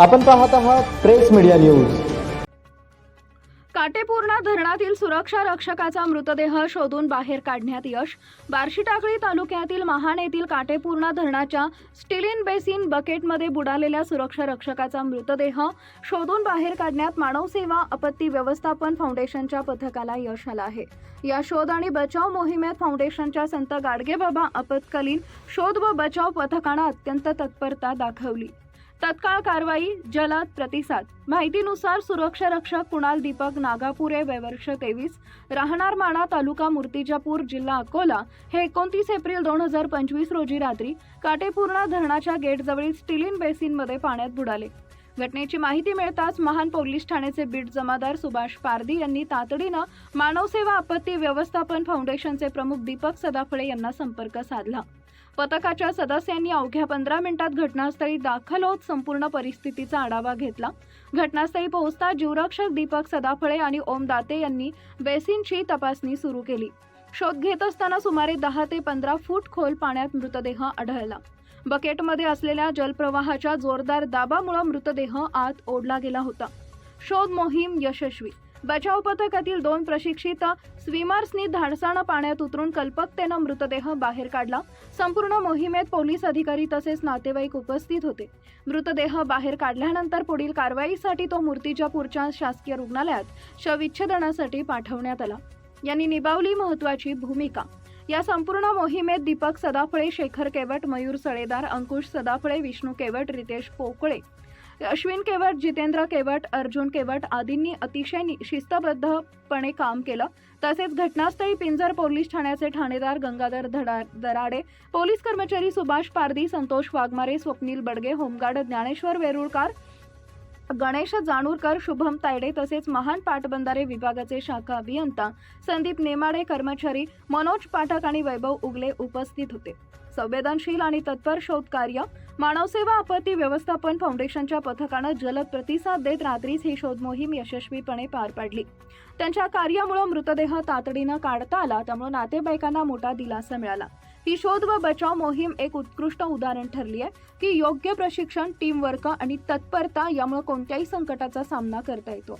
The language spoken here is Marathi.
आपण पाहत आहात प्रेस मीडिया न्यूज. काटेपूर्णा धरणातील सुरक्षा रक्षकाचा मृतदेह शोधून बाहेर काढण्यात यश. बार्शी टाकळी तालुक्यातील महान येथील काटेपूर्णा धरणाच्या स्टिलिन बेसिन बकेटमध्ये बुडालेल्या सुरक्षा रक्षकाचा मृतदेह शोधून बाहेर काढण्यात मानवसेवा आपत्ती व्यवस्थापन फाउंडेशनच्या पथकाला यश आलं आहे. या शोध आणि बचाव मोहिमेत फाउंडेशनच्या संत गाडगेबाबा आपत्कालीन शोध व बचाव पथकानं अत्यंत तत्परता दाखवली. तत्काळ कारवाई जलद प्रतिसाद. माहितीनुसार सुरक्षा रक्षक कुणाल दीपक नागापुरे वयवर्ष तेवीस राहणार माणा तालुका मूर्तिजापूर जिल्हा अकोला हे एकोणतीस एप्रिल दोन हजार पंचवीस रोजी रात्री काटेपूर्णा धरणाच्या गेटजवळील स्टिलिन बेसिनमध्ये पाण्यात बुडाले. घटनेची माहिती मिळताच महान पोलीस ठाण्याचे बीट जमादार सुभाष पारदी यांनी तातडीनं मानवसेवा आपत्ती व्यवस्थापन फाउंडेशनचे प्रमुख दीपक सदाफळे यांना संपर्क साधला. पथकाच्या सदस्यांनी अवघ्या पंधरा मिनिटात घटनास्थळी दाखल होत संपूर्ण परिस्थितीचा आढावा घेतला. घटनास्थळी पोहोचता जीवरक्षक दीपक सदाफळे आणि ओम दाते यांनी बेसिनची तपासणी सुरू केली. शोध घेत असताना सुमारे दहा ते पंधरा फूट खोल पाण्यात मृतदेह आढळला. बकेटमध्ये असलेल्या जलप्रवाहाच्या जोरदार दाबामुळे मृतदेह आत ओढला गेला होता. शोध मोहीम यशस्वी. बचाव पथकातील दोन प्रशिक्षित स्विमर्सनी धाडसानं पाण्यात उतरून कल्पकतेनं मृतदेह बाहेर काढला. संपूर्ण मोहिमेत पोलीस अधिकारी तसेच नातेवाईक उपस्थित होते. मृतदेह बाहेर काढल्यानंतर पुढील कारवाईसाठी तो मूर्तिजापूरच्या शासकीय रुग्णालयात शविच्छेदनासाठी पाठवण्यात आला. यांनी निभावली महत्वाची भूमिका. या संपूर्ण मोहिमेत दीपक सदाफळे शेखर केवट मयूर सळेदार अंकुश सदाफळे विष्णू केवट रितेश पोकळे अश्विन केवट जितेंद्र केवट अर्जुन केवट आदींनी अतिशय नि- शिस्तबद्धपणे काम केलं. तसेच घटनास्थळी पिंजर पोलीस ठाण्याचे ठाणेदार गंगाधर धडा दराडे पोलीस कर्मचारी सुभाष पारदी संतोष वाघमारे स्वप्नील बडगे होमगार्ड ज्ञानेश्वर वेरुळकार गणेश जाणूरकर शुभम तायडे तसेच महान पाटबंधारे विभागाचे शाखा अभियंता संदीप नेमाडे कर्मचारी मनोज पाठक आणि वैभव उगले उपस्थित होते. संवेदनशील आणि तत्पर शोध कार्य मानवसेवा आपत्ती व्यवस्थापन फाउंडेशनच्या पथकानं जलद प्रतिसाद देत रात्रीच ही शोध मोहीम यशस्वीपणे पार पाडली. त्यांच्या कार्यामुळे मृतदेह तातडीनं काढता आला त्यामुळे नातेवाईकांना मोठा दिलासा मिळाला. ही शोध व बचाव मोहीम एक उत्कृष्ट उदाहरण ठरली आहे की योग्य प्रशिक्षण टीमवर्क आणि तत्परता यामुळे कोणत्याही संकटाचा सामना करता येतो.